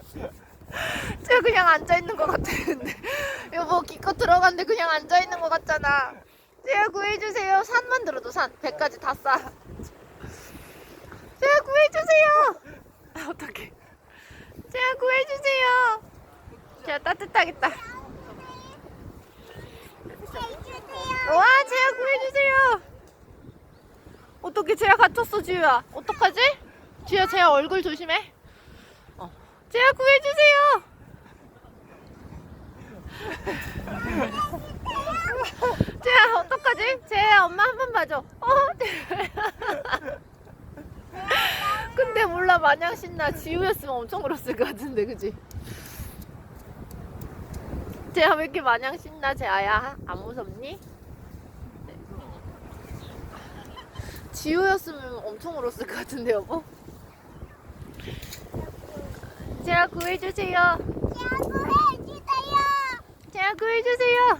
앉아있는 것 같았는데. 여보 기껏 들어갔는데 그냥 앉아있는 것 같잖아. 제가 구해주세요. 산만 들어도 산. 배까지 다싸. 제가 구해주세요. 아, 어떡해. 제가 구해주세요. 제가 따뜻하겠다. 와 제가 구해주세요. 어떻게 제가 갇혔어 지우야. 어떡하지? 지우야 제 얼굴 조심해. 어. 제가 구해주세요 제가 어떡하지? 제 엄마 한 번 봐줘 어? 근데 몰라 마냥 신나 지우였으면 엄청 울었을 것 같은데 그지? 제가 왜 이렇게 마냥 신나 제아야 안 무섭니? 네. 지우였으면 엄청 울었을 것 같은데 여보 제가 구해주세요 제가 구해주세요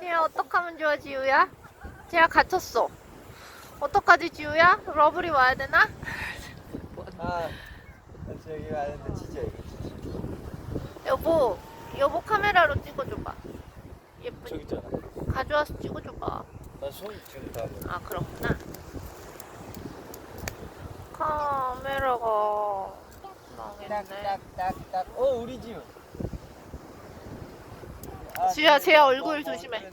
제가 어떡하면 좋아 지우야? 제가 갇혔어 어떡하지 지우야? 러블이 와야 되나? 아, 저기 가는데 진짜 이거 진짜. 여보 여보 카메라로 찍어줘봐 예쁘니 저기 있잖아. 가져와서 찍어줘봐 나손 지금 다. 뭐. 아 그렇구나 카메라가 딱딱딱딱. 어, 우리 집. 지우야, 제 얼굴 조심해.